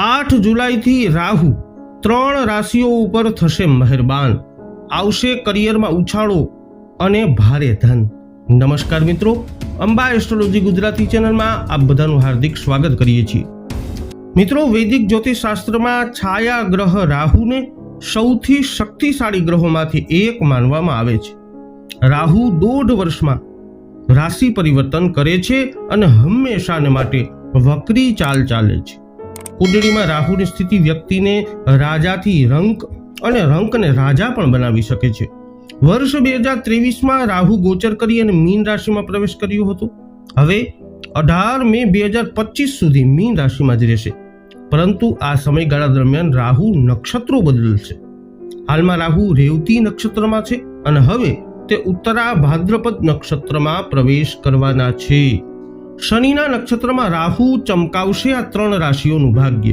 આઠ જુલાઈથી રાહુ ત્રણ રાશિઓ ઉપર થશે મહેરબાન. આવશે કરિયરમાં ઉછાળો અને ભારે ધન. નમસ્કાર મિત્રો અંબા એસ્ટ્રોલોજી ગુજરાતી ચેનલમાં આપ બધાનું હાર્દિક સ્વાગત કરીએ છીએ. મિત્રો, વૈદિક જ્યોતિષશાસ્ત્રમાં છાયા ગ્રહ રાહુને સૌથી શક્તિશાળી ગ્રહોમાંથી એક માનવામાં આવે છે. રાહુ દોઢ વર્ષમાં રાશિ પરિવર્તન કરે છે અને હંમેશાને માટે વક્રી ચાલ ચાલે છે. કુંડળીમાં રાહુની સ્થિતિ વ્યક્તિને રાજાથી રંક અને રંકને રાજા પણ બનાવી શકે છે. વર્ષ બે હજાર ત્રેવીસમાં રાહુ ગોચર કરી અને મીન રાશિમાં પ્રવેશ કર્યો હતો. હવે અઢાર મે બે હજાર પચીસ સુધી મીન રાશિમાં જ રહેશે. પરંતુ આ સમયગાળા દરમિયાન રાહુ નક્ષત્રો બદલશે. હાલમાં રાહુ રેવતી નક્ષત્રમાં છે અને હવે તે ઉત્તરા ભાદ્રપદ નક્ષત્રમાં પ્રવેશ કરવાના છે. શનિના નક્ષત્રમાં રાહુ ચમકાવશે આ ત્રણ રાશિઓનું ભાગ્ય.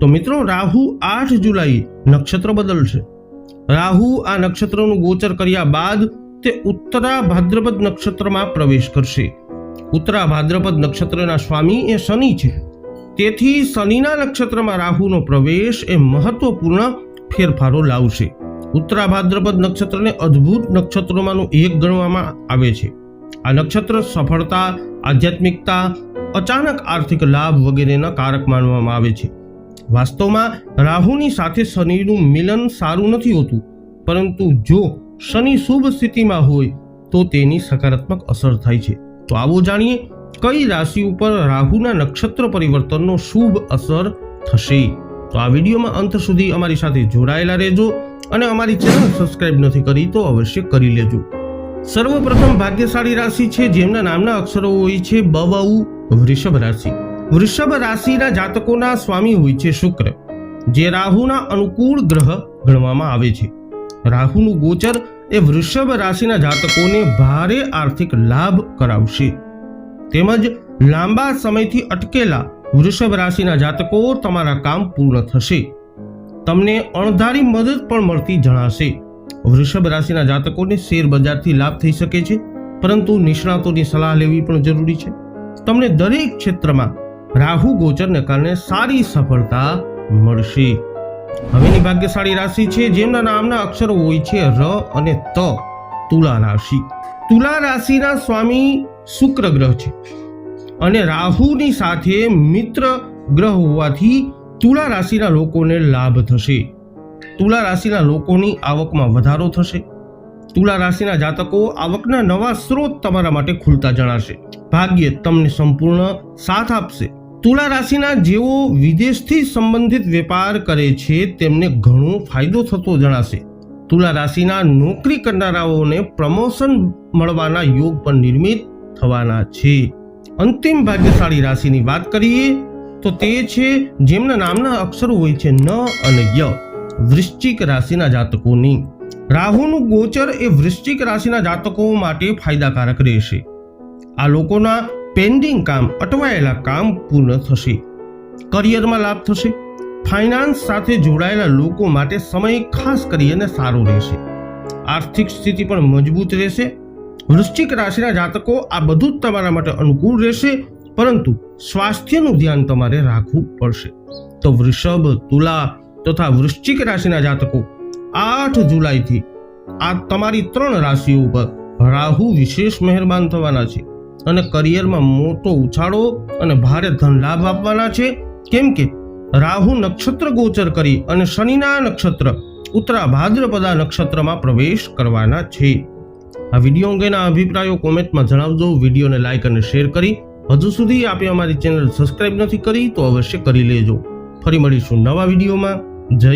તો મિત્રો, રાહુ આઠ જુલાઈ નક્ષત્ર બદલશે. રાહુ આ નક્ષત્રનું ગોચર કર્યા બાદ તે ઉત્તરા ભાદ્રપદ નક્ષત્રમાં પ્રવેશ કરશે. ઉત્તરા ભાદ્રપદ નક્ષત્રના સ્વામી એ શનિ છે. તેથી શનિના નક્ષત્રમાં રાહુનો પ્રવેશ એ મહત્વપૂર્ણ ફેરફારો લાવશે. ઉત્તરા ભાદ્રપદ નક્ષત્રને અદ્ભુત નક્ષત્રોમાંનું એક ગણવામાં આવે છે. આ નક્ષત્ર સફળતા, આધ્યાત્મિકતા, અચાનક આર્થિક લાભ વગેરેના કારક માનવામાં આવે છે. વાસ્તવમાં રાહુની સાથે શનિનું મિલન સારું નથી હોતું, પરંતુ જો શનિ શુભ સ્થિતિમાં હોય, તો તેની સકારાત્મક અસર થાય છે. તો આવો જાણીએ, કઈ રાશિ ઉપર રાહુના નક્ષત્ર પરિવર્તનનો શુભ અસર થશે? તો આ વિડીયોમાં અંત સુધી અમારી સાથે જોડાયેલા રહેજો અને અમારી ચેનલ સબસ્ક્રાઇબ નથી કરી તો અવશ્ય કરી લેજો. સર્વપ્રથમ ભાગ્યશાળી રાશિ છે, જેમના નામના અક્ષરો હોય છે બવઉ વૃષભ રાશિ. વૃષભ રાશિના જાતકોના સ્વામી હોય છે શુક્ર, જે રાહુના અનુકૂળ ગ્રહ ગણવામાં આવે છે. રાહુનું ગોચર એ વૃષભ રાશિના જાતકોને ભારે આર્થિક લાભ કરાવશે. તેમજ લાંબા સમયથી અટકેલા વૃષભ રાશિના જાતકો તમારા કામ પૂર્ણ થશે. તમને અણધારી મદદ પણ મળતી જણાશે. વૃષભ રાશિના જાતકોને શેર બજારથી લાભ થઈ શકે છે, પરંતુ નિષ્ણાતોની સલાહ લેવી પણ જરૂરી છે. તમને દરેક ક્ષેત્રમાં રાહુ ગોચરને કારણે સારી સફળતા મળશે. હવેની ભાગ્યશાળી રાશિ છે, જેમના નામના અક્ષરો હોય છે, ર અને ત, તુલા રાશિ. તુલા રાશિના સ્વામી શુક્ર ગ્રહ છે અને રાહુની સાથે મિત્ર ગ્રહ હોવાથી તુલા રાશિના લોકોને લાભ થશે. તુલા રાશિના લોકોની આવકમાં વધારો થશે. તુલા રાશિના જાતકો આવકના નવા સ્ત્રોત તમારા માટે ખુલતા જણાશે. ભાગ્ય તમને સંપૂર્ણ સાથ આપશે. તુલા રાશિના જેઓ વિદેશથી સંબંધિત વેપાર કરે છે તેમને ઘણો ફાયદો થતો જણાશે. તુલા રાશિના નોકરી કરનારાઓને પ્રમોશન મળવાના યોગ પણ નિર્મિત થવાના છે. અંતિમ ભાગ્યશાળી રાશિની વાત કરીએ તો તે છે જેમના નામના અક્ષરો હોય છે ન અને ય. વૃશ્ચિક રાશિના જાતકોની. રાહુનું ગોચર એ વૃશ્ચિક રાશિના જાતકો માટે ફાયદાકારક રહેશે. આ લોકોના પેન્ડિંગ કામ, અટવાયેલા કામ પૂર્ણ થશે. કરિયરમાં લાભ થશે. ફાઇનાન્સ સાથે જોડાયેલા લોકો માટે સમય ખાસ કરીને સારો રહેશે. આર્થિક સ્થિતિ પણ મજબૂત રહેશે. વૃશ્ચિક રાશિના જાતકો આ બધું જ તમારા માટે અનુકૂળ રહેશે, પરંતુ સ્વાસ્થ્યનું ધ્યાન તમારે રાખવું પડશે. તો વૃષભ, તુલા તથા વૃશ્ચિક રાશિના જાતકો આઠ જુલાઈથી આ તમારી ત્રણ રાશિઓ ઉપર રાહુ વિશેષ મહેરબાન થવાના છે અને કરિયરમાં મોટો ઉછાળો અને ભારે ધન લાભ આપવાના છે. કેમ કે રાહુ નક્ષત્ર ગોચર કરી અને શનિના નક્ષત્ર, ઉત્તરા ભાદ્રપદા નક્ષત્રમાં પ્રવેશ કરવાના છે. આ વીડિયો અંગેના અભિપ્રાયો કોમેન્ટમાં જણાવજો. વિડીયોને લાઇક અને શેર કરી હજુ સુધી આપે અમારી ચેનલ સબસ્ક્રાઇબ નથી કરી તો અવશ્ય કરી લેજો. ફરી મળીશું નવા વિડીયોમાં. જય